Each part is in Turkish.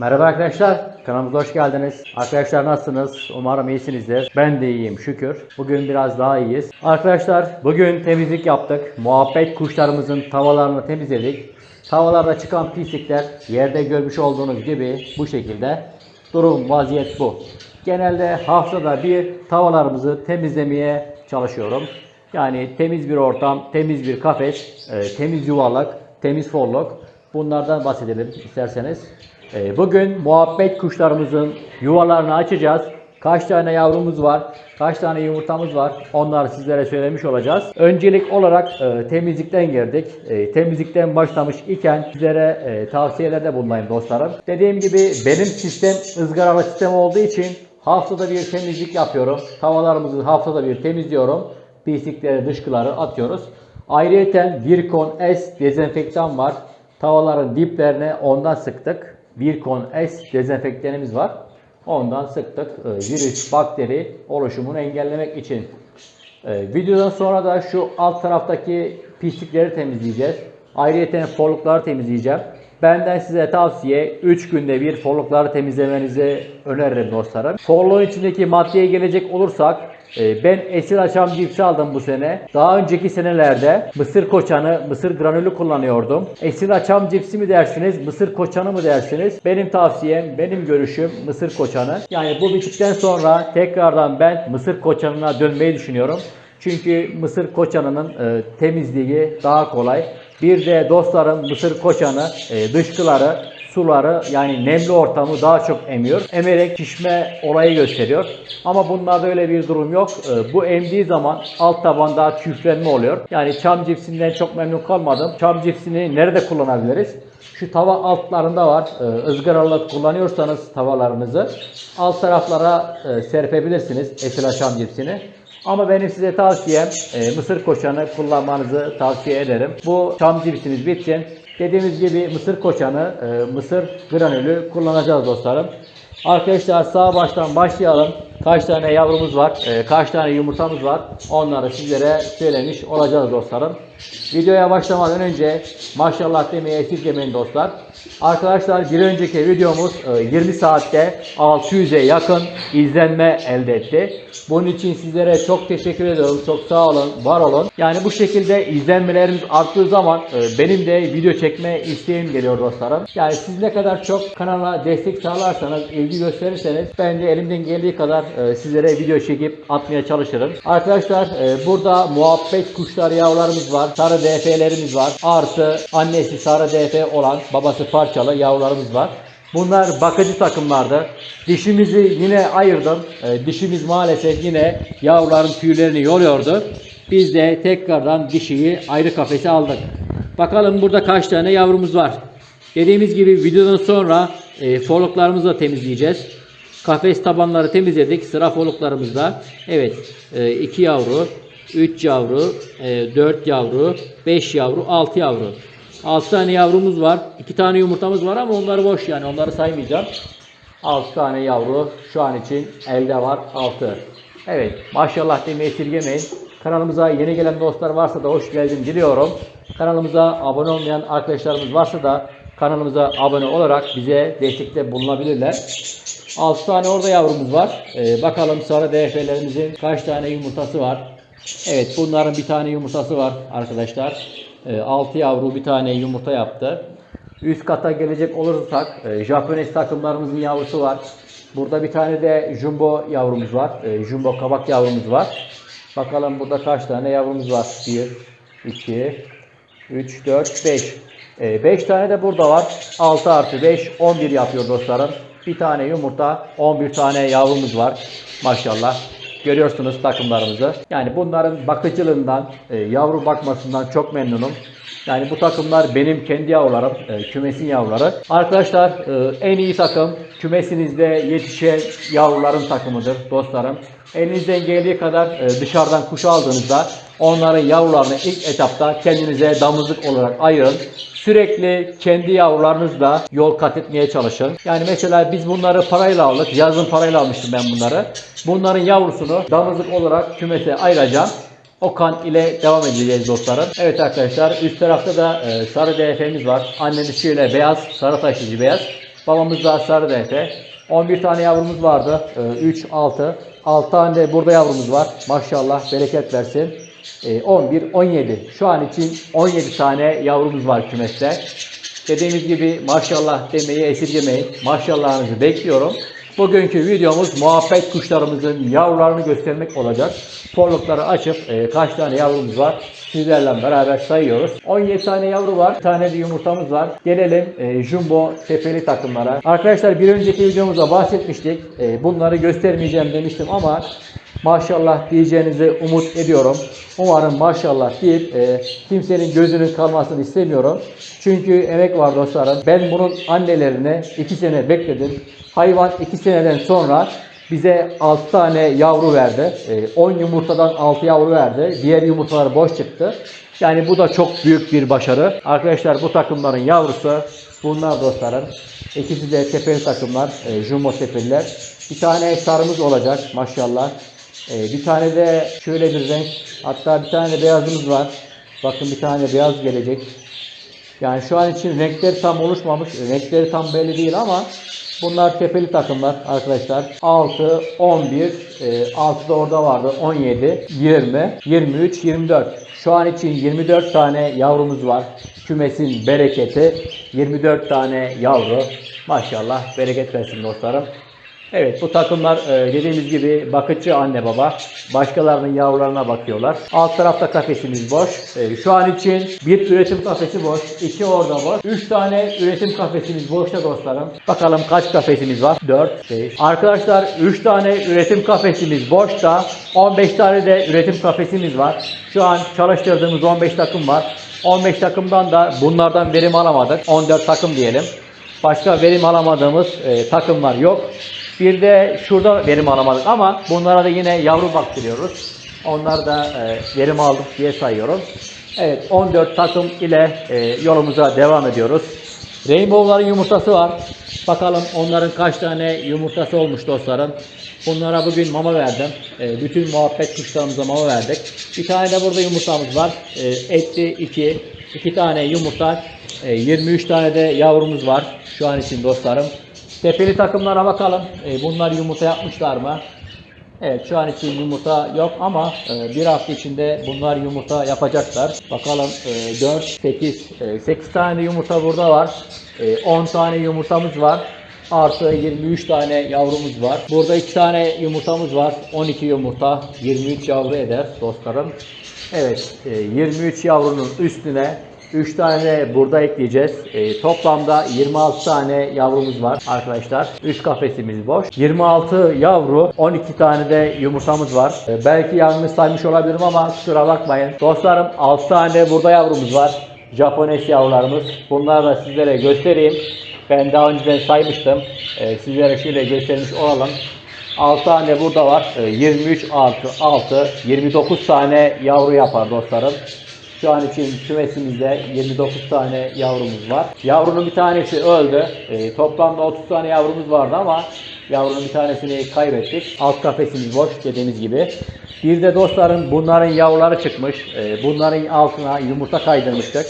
Merhaba arkadaşlar, kanalımıza hoş geldiniz. Arkadaşlar nasılsınız? Umarım iyisinizdir. Ben de iyiyim şükür. Bugün biraz daha iyiyiz. Arkadaşlar bugün temizlik yaptık. Muhabbet kuşlarımızın tavalarını temizledik. Tavalarda çıkan pislikler yerde görmüş olduğunuz gibi bu şekilde. Durum vaziyet bu. Genelde haftada bir tavalarımızı temizlemeye çalışıyorum. Yani temiz bir ortam, temiz bir kafes, e, temiz yuvarlak, temiz forlok. Bunlardan bahsedelim isterseniz. Ee, Bugün muhabbet kuşlarımızın yuvalarını açacağız. Kaç tane yavrumuz var, kaç tane yumurtamız var onları sizlere söylemiş olacağız. Öncelik olarak e, temizlikten girdik. E, temizlikten başlamış iken sizlere e, tavsiyelerde bulunayım dostlarım. Dediğim gibi benim sistem ızgaralı sistem olduğu için haftada bir temizlik yapıyorum. Tavalarımızı haftada bir temizliyorum. Pislikleri, dışkıları atıyoruz. Ayrıyeten Virkon S dezenfektan var. Tavaların diplerine ondan sıktık. Virkon S dezenfektanımız var. Ondan sıktık. Ee, Virüs, bakteri oluşumunu engellemek için. Ee, videodan sonra da şu alt taraftaki pislikleri temizleyeceğiz. Ayrıca forlukları temizleyeceğim. Benden size tavsiye 3 günde bir forlukları temizlemenizi öneririm dostlarım. Forluğun içindeki maddeye gelecek olursak e, ben esir açam cipsi aldım bu sene. Daha önceki senelerde mısır koçanı, mısır granülü kullanıyordum. Esir açam cipsi mi dersiniz, mısır koçanı mı dersiniz? Benim tavsiyem, benim görüşüm mısır koçanı. Yani bu bittikten sonra tekrardan ben mısır koçanına dönmeyi düşünüyorum. Çünkü mısır koçanının e, temizliği daha kolay. Bir de dostlarım mısır koçanı e, dışkıları, suları yani nemli ortamı daha çok emiyor. Emerek pişme olayı gösteriyor. Ama bunlarda öyle bir durum yok. E, bu emdiği zaman alt taban daha küflenme oluyor. Yani çam cipsinden çok memnun kalmadım. Çam cipsini nerede kullanabiliriz? Şu tava altlarında var. E, ızgaralı kullanıyorsanız tavalarınızı alt taraflara e, serpebilirsiniz esila çam cipsini. Ama benim size tavsiyem e, mısır koçanı kullanmanızı tavsiye ederim. Bu çam cipsimiz bitsin. Dediğimiz gibi mısır koçanı, e, mısır granülü kullanacağız dostlarım. Arkadaşlar sağ baştan başlayalım. Kaç tane yavrumuz var, e, kaç tane yumurtamız var onları sizlere söylemiş olacağız dostlarım. Videoya başlamadan önce maşallah demeye esirgemeyin dostlar. Arkadaşlar bir önceki videomuz e, 20 saatte 600'e yakın izlenme elde etti. Bunun için sizlere çok teşekkür ediyorum. Çok sağ olun, var olun. Yani bu şekilde izlenmelerimiz arttığı zaman e, benim de video çekme isteğim geliyor dostlarım. Yani siz ne kadar çok kanala destek sağlarsanız, ilgi gösterirseniz ben de elimden geldiği kadar sizlere video çekip atmaya çalışırım. Arkadaşlar e, burada muhabbet kuşları yavrularımız var. Sarı DF'lerimiz var. Artı annesi sarı DF olan babası parçalı yavrularımız var. Bunlar bakıcı takımlardı. Dişimizi yine ayırdım. Ee, dişimiz maalesef yine yavruların tüylerini yoluyordu. Biz de tekrardan dişiyi ayrı kafese aldık. Bakalım burada kaç tane yavrumuz var. Dediğimiz gibi videodan sonra e, foluklarımızı da temizleyeceğiz. Kafes tabanları temizledik. Sıra foluklarımızda. Evet 2 yavru, 3 yavru, 4 yavru, 5 yavru, 6 yavru. 6 tane yavrumuz var. 2 tane yumurtamız var ama onları boş yani onları saymayacağım. 6 tane yavru şu an için elde var 6. Evet maşallah demeyi esirgemeyin. Kanalımıza yeni gelen dostlar varsa da hoş geldin diliyorum. Kanalımıza abone olmayan arkadaşlarımız varsa da kanalımıza abone olarak bize destekte bulunabilirler. 6 tane orada yavrumuz var. Ee, bakalım sarı DF'lerimizin kaç tane yumurtası var. Evet bunların bir tane yumurtası var arkadaşlar. 6 yavru bir tane yumurta yaptı. Üst kata gelecek olursak e, Japones takımlarımızın yavrusu var. Burada bir tane de jumbo yavrumuz var. E, jumbo kabak yavrumuz var. Bakalım burada kaç tane yavrumuz var? 1, 2, 3, 4, 5. 5 tane de burada var. 6 artı 5, 11 yapıyor dostlarım. Bir tane yumurta, 11 tane yavrumuz var. Maşallah. Görüyorsunuz takımlarımızı. Yani bunların bakıcılığından, e, yavru bakmasından çok memnunum. Yani bu takımlar benim kendi yavrularım, e, kümesin yavruları. Arkadaşlar e, en iyi takım kümesinizde yetişen yavruların takımıdır dostlarım. Elinizden geldiği kadar dışarıdan kuş aldığınızda onların yavrularını ilk etapta kendinize damızlık olarak ayırın. Sürekli kendi yavrularınızla yol kat etmeye çalışın. Yani mesela biz bunları parayla aldık. Yazın parayla almıştım ben bunları. Bunların yavrusunu damızlık olarak kümese ayıracağım. Okan ile devam edeceğiz dostlarım. Evet arkadaşlar üst tarafta da e, sarı DF'miz var. Annemiz şöyle beyaz, sarı taşlıcı beyaz. Babamız da sarı defe. 11 tane yavrumuz vardı. 3, 6. 6 tane de burada yavrumuz var. Maşallah bereket versin. E, 11, 17. Şu an için 17 tane yavrumuz var kümeste. Dediğimiz gibi maşallah demeyi esirgemeyin. Maşallahınızı bekliyorum. Bugünkü videomuz muhabbet kuşlarımızın yavrularını göstermek olacak. Forlukları açıp e, kaç tane yavrumuz var sizlerle beraber sayıyoruz. 17 tane yavru var. Bir tane de yumurtamız var. Gelelim e, jumbo tepeli takımlara. Arkadaşlar bir önceki videomuzda bahsetmiştik. E, bunları göstermeyeceğim demiştim ama maşallah diyeceğinizi umut ediyorum. Umarım maşallah deyip e, kimsenin gözünün kalmasını istemiyorum. Çünkü emek var dostlarım. Ben bunun annelerini 2 sene bekledim. Hayvan 2 seneden sonra bize 6 tane yavru verdi. E, 10 yumurtadan 6 yavru verdi. Diğer yumurtalar boş çıktı. Yani bu da çok büyük bir başarı. Arkadaşlar bu takımların yavrusu bunlar dostlarım. İkisi de tepeli takımlar. E, jumbo tepeliler. Bir tane sarımız olacak maşallah. E, bir tane de şöyle bir renk. Hatta bir tane de beyazımız var. Bakın bir tane beyaz gelecek. Yani şu an için renkleri tam oluşmamış. Renkleri tam belli değil ama bunlar tepeli takımlar arkadaşlar. 6, 11, e, 6 da orada vardı. 17, 20, 23, 24. Şu an için 24 tane yavrumuz var. Kümesin bereketi 24 tane yavru. Maşallah bereket versin dostlarım. Evet bu takımlar e, dediğimiz gibi bakıcı anne baba. Başkalarının yavrularına bakıyorlar. Alt tarafta kafesimiz boş. E, şu an için bir üretim kafesi boş. iki orada boş. Üç tane üretim kafesimiz boşta dostlarım. Bakalım kaç kafesimiz var? 4, 5. Arkadaşlar 3 tane üretim kafesimiz boşta. 15 tane de üretim kafesimiz var. Şu an çalıştırdığımız 15 takım var. 15 takımdan da bunlardan verim alamadık. 14 takım diyelim. Başka verim alamadığımız e, takımlar yok. Bir de şurada verim alamadık ama bunlara da yine yavru baktırıyoruz. Onlar da e, verim aldık diye sayıyorum. Evet 14 takım ile e, yolumuza devam ediyoruz. Rainbow'ların yumurtası var. Bakalım onların kaç tane yumurtası olmuş dostlarım. Bunlara bugün mama verdim. E, bütün muhabbet kuşlarımıza mama verdik. Bir tane de burada yumurtamız var. E, etli 2. 2 tane yumurta. E, 23 tane de yavrumuz var. Şu an için dostlarım. Tepeli takımlara bakalım. E, bunlar yumurta yapmışlar mı? Evet şu an için yumurta yok ama e, bir hafta içinde bunlar yumurta yapacaklar. Bakalım e, 4, 8, e, 8 tane yumurta burada var. E, 10 tane yumurtamız var. Artı 23 tane yavrumuz var. Burada 2 tane yumurtamız var. 12 yumurta 23 yavru eder dostlarım. Evet e, 23 yavrunun üstüne 3 tane burada ekleyeceğiz. E, toplamda 26 tane yavrumuz var arkadaşlar. 3 kafesimiz boş. 26 yavru, 12 tane de yumurtamız var. E, belki yanlış saymış olabilirim ama kusura bakmayın. Dostlarım 6 tane burada yavrumuz var. Japones yavrularımız. Bunları da sizlere göstereyim. Ben daha önceden saymıştım. E, sizlere şöyle göstermiş olalım. 6 tane burada var. E, 23 artı 6, 29 tane yavru yapar dostlarım. Şu an için kümesimizde 29 tane yavrumuz var. Yavrunun bir tanesi öldü. E, toplamda 30 tane yavrumuz vardı ama yavrunun bir tanesini kaybettik. Alt kafesimiz boş dediğimiz gibi. Bir de dostlarım bunların yavruları çıkmış. E, bunların altına yumurta kaydırmıştık.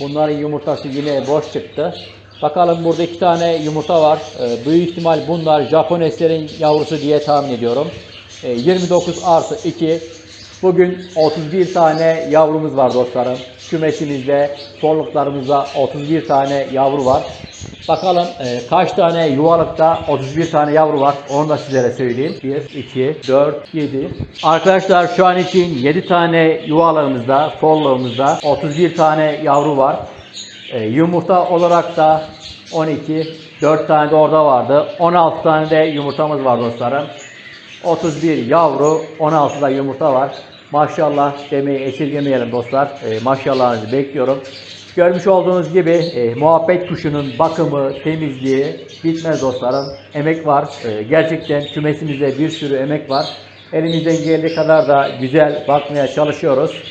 Bunların yumurtası yine boş çıktı. Bakalım burada iki tane yumurta var. E, büyük ihtimal bunlar Japoneslerin yavrusu diye tahmin ediyorum. E, 29 artı 2 Bugün 31 tane yavrumuz var dostlarım. Kümesimizde, sorluklarımızda 31 tane yavru var. Bakalım e, kaç tane yuvalıkta 31 tane yavru var. Onu da sizlere söyleyeyim. 1, 2, 4, 7. Arkadaşlar şu an için 7 tane yuvalığımızda, forluğumuzda 31 tane yavru var. E, yumurta olarak da 12, 4 tane de orada vardı. 16 tane de yumurtamız var dostlarım. 31 yavru, 16 da yumurta var. Maşallah demeyi esirgemeyelim dostlar. E, maşallahınızı bekliyorum. Görmüş olduğunuz gibi e, muhabbet kuşunun bakımı, temizliği bitmez dostlarım. Emek var. E, gerçekten kümesimizde bir sürü emek var. Elimizden geldiği kadar da güzel bakmaya çalışıyoruz.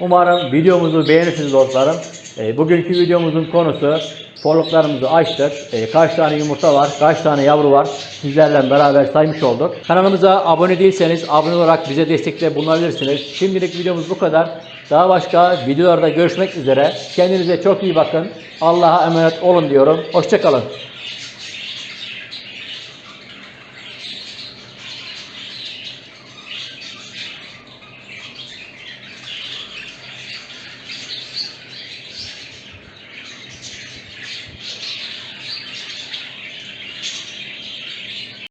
Umarım videomuzu beğenirsiniz dostlarım. E, bugünkü videomuzun konusu Forluklarımızı açtık. E, kaç tane yumurta var, kaç tane yavru var sizlerle beraber saymış olduk. Kanalımıza abone değilseniz abone olarak bize destekte bulunabilirsiniz. Şimdilik videomuz bu kadar. Daha başka videolarda görüşmek üzere. Kendinize çok iyi bakın. Allah'a emanet olun diyorum. Hoşçakalın.